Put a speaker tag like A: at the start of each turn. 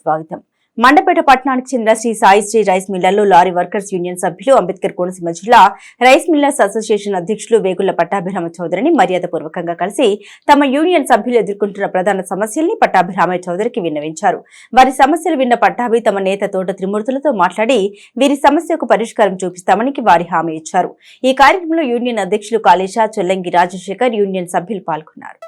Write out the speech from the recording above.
A: స్వాగతం. మండపేట పట్టణానికి చెందిన శ్రీ సాయి శ్రీ రైస్ మిల్లర్లో లారీ వర్కర్స్ యూనియన్ సభ్యులు అంబేద్కర్ కోనసీమ జిల్లా రైస్ మిల్లర్స్ అసోసియేషన్ అధ్యక్షులు వేగుళ్ళ పట్టాభిరామ చౌదరిని మర్యాదపూర్వకంగా కలిసి తమ యూనియన్ సభ్యులు ఎదుర్కొంటున్న ప్రధాన సమస్యల్ని పట్టాభిరామ చౌదరికి విన్నవించారు. వారి సమస్యలు విన్న పట్టాభి తమ నేత తోట త్రిమూర్తులతో మాట్లాడి వీరి సమస్యకు పరిష్కారం చూపిస్తామని వారి హామీ ఇచ్చారు. ఈ కార్యక్రమంలో యూనియన్ అధ్యక్షులు కాళేశ చొల్లంగి రాజశేఖర్ యూనియన్ సభ్యులు పాల్గొన్నారు.